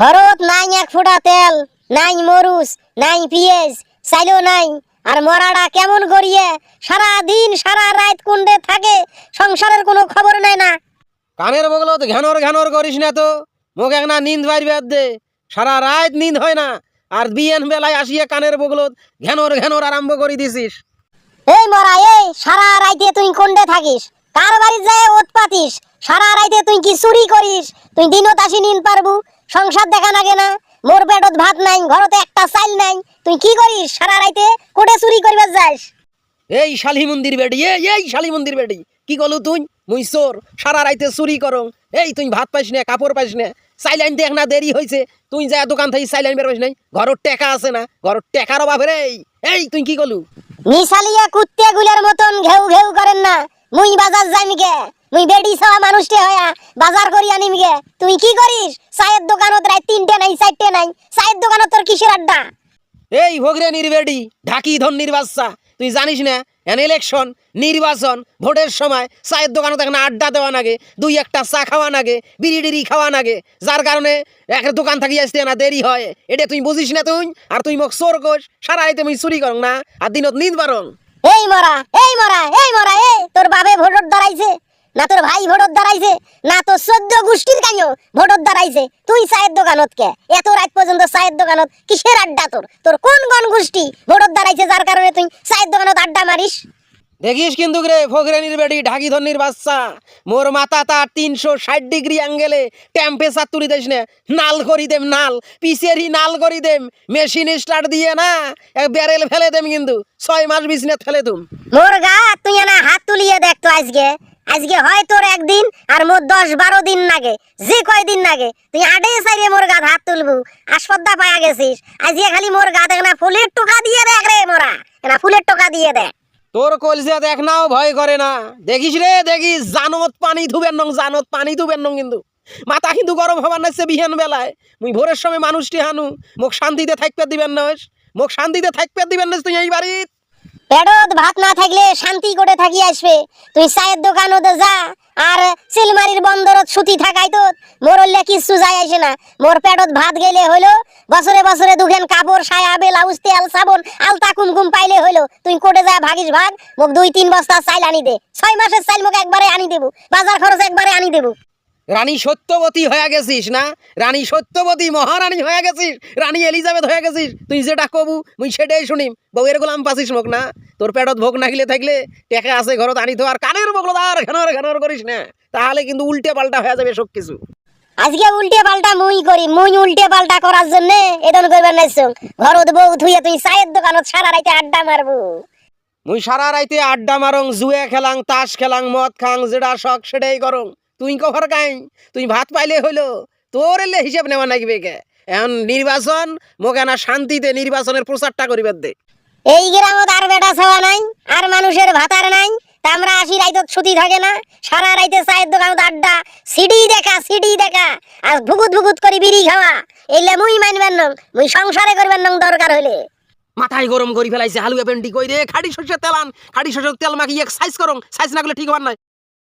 ঘরত নাই এক ফোঁটা তেল নাই মরুচ নাই পিঁয়াজ চাইলো নাই। আর মরাটা কেমন করিয়ে সারা দিন সারা রাত কুন্ডে থাকে সংসারের কোনো খবর নাই না। কানের বগলত ঘ্যানর ঘ্যানর করিস না তো মুখ এক না নিন্দ বাইর দে। সারা রাত নিন্দ হয় না আর বিয়েন বেলায় আসিয়ে কানের বগলত ঘ্যানর ঘ্যানর আরম্ভ করে দিছিস। এই মরা এই সারা রাইতে তুই কোন্ডে থাকিস কার বাড়ি যায় ওত পাতিস? সারা রাইতে তুই কি চুরি করিস? তুই দিনত আসি নিন পারবু। সংসার দেখা নাগে না। মোর পেটত ভাত নাই ঘরতে একটা চাইল নাই। তুই কি করিস? সারা রাইতে কোটে চুরি করিবার যাস। এই শালি মন্দির বেডি এই এই শালি মন্দির বেডি কি কলু তুই? মুই চোর সারা রাইতে চুরি করং। এই তুই ভাত পাইস না কাপড় পাইস না। সাইলাইন দেখ না দেরি হয়েছে তুই যা দোকান থেকে সাইলাইন বের পাইস নাই। ঘরের টেকা আছে না ঘরের টেকার অভাব রে। এই তুই কি কলু? মিশালিয়া কুত্তে গুলের মতন ঘেউ ঘেউ করেন না। মুই বাজার যাইম গে। মুই বেডি ছাওয়া মানুষটে হয়া বাজার করি আনিম গে তুই কি করিস? চায়ের দোকানত রাত তিনটে নাই চারটে নাই। চায়ের দোকানত তোর কিসের আড্ডা? এই ভোগরে নির্বেডি ঢাকি ধন্যির বাচ্চা। তুই জানিস না এন ইলেকশন নির্বাচন ভোটের সময় চায়ের দোকানে এখন আড্ডা দেওয়া নাগে দুই একটা চা খাওয়া নাগে বিড়ি টিড়ি খাওয়া নাগে। যার কারণে একটা দোকান থাকি আসতে না দেরি হয়। এটা তুই বুঝিস না তুই আর তুই মোক চোর কোষ সারা রাইতে মুই চুরি করং না আর দিনত নিদ বারং এই মরা এই মরা এই মরা এ তোর বাবে ভোটর দাঁড়াইছে না তোর ভাই ভোটর দাঁড়াইছে না তোর সদ্য গোষ্ঠীর কাইও ভোটর দাঁড়াইছে তুই চায়ের দোকানত কে? এত রাত পর্যন্ত চায়ের দোকানত কিসের আড্ডা তোর? তোর কোন কোন গোষ্ঠী ভোটর দাঁড়াইছে যার কারণে তুই চায়ের দোকানত আড্ডা মারিস? দেখিস কিন্তু রে ফকরে নির্বেডি ঢাকি ধন্যির বাচ্চা। মোর মাথা তার তিনশো ষাট ডিগ্রি অ্যাঙ্গেলে টেম্পারেচার তুলি দিস না। নাল করি দেম নাল। পিসেরই নাল করি দেম। মেশিন স্টার্ট দিয়ে না এক ব্যারেল ফেলে দেম কিন্তু। ছয় মাস বিছনে ফেলে তুম মোর গা তুই না হাত তুলিয়ে দেখ তো আজকে। আজকে হয় তোর একদিন আর মোর দশ বারো দিন লাগে যে কয়দিন লাগে তুই আডে সাইরে মোর গাত হাত তুলবু আসপদ্দা পায়া গেছিস। আজকে খালি মোর গা দেখ না ফুলের টোকা দিয়ে দেখ রে মোরা না ফুলের টোকা দিয়ে দেখ। তোর কলসে দেখ নাও, ভয় করে না। দেখিস রে, দেখিস, জানত পানি ধুবেন নং জানত পানি ধুবেন নং কিন্তু। মাথা কিন্তু গরম হবার নাচছে বিহান বেলায়। মুই ভোরের সময় মানুষটি হানু, মোক শান্তিতে থাকতে দিবেন নস মোক শান্তিতে থাকতে দিবেন নস তুই এই বাড়িত। পেটত ভাত না থাকলে শান্তি করে থাকি আসবে। তুই চায়ের দোকানতে যা, আর সিলমারির বন্দরত সুতি থাকাই তো মোর হলে কিচ্ছু যায় আসে না। মোর পেটত ভাত গেলে হইল, বছরে বছরে দুখান কাপড় সায়া ব্লাউজ তেল সাবন, আলতা কুমকুম পাইলে হইল। তুই কোটে যা, ভাগিস ভাগ, মোক দুই তিন বস্তা চাইল আনি দে। ছয় মাসের চাইল মোক একবারে আনি দেবো। বাজার খরচ একবারে আনি দেবো। রানী সত্যবতী হয়ে গেছিস না? রানী সত্যবতী মহারানী হয়ে গেছিস রানী এলিজাবেথ হয়ে গেছিস। তুই যেটা কবু মুই সেটাই শুনিম। বউয়ের গোলাম পাছিস মোক না? তোর পেটত ভোগ নাগিলে থাকলে টেকা আছে ঘরত আনি তো আর কানের বগল আর ঘেনর ঘেনর করিস না? তাহলে কিন্তু উল্টে পাল্টা হয়ে যাবে সব কিছু। আজকে উল্টে পাল্টা মুই করি মুই উল্টে পাল্টা করার জন্য এদন করবেন নাই ঘরত বউ তুই চায়ের দোকানত সারা রাইতে আড্ডা মারবো। মুই সারা রাইতে আড্ডা মারং জুয়ে খেলাং তাস খেলাং মদ খাং যেটা শখ সেটাই করং। তুই কভার গাই তুই ভাত পাইলে হইল তোর এলে হিসেব নেওয়া নাগবে কে? এখন নির্বাচন মোকে না শান্তিতে নির্বাচনের প্রচারটা করিবার দে। এই গ্রামত আর বেটা ছাওয়া নাই আর মানুষের ভাতার নাই তা আমরা আসি রাইতত ছুটি থাকে না সারা রাইতে চায়ের দোকানত আড্ডা সিডি দেখা সিডি দেখা আর ভুগুত ভুগুত করি বিড়ি খাওয়া এইলে মুই মানবেন নং মুই সংসারে করবেন নং দরকার হইলে। মাথায় গরম করি ফেলাইছে হালুয়া পেন্টি কই রে খাড়ি শস্যের তেলান খাড়ি শস্যের তেল মাখি এক সাইজ করং সাইজ না করলে ঠিক হবার নয়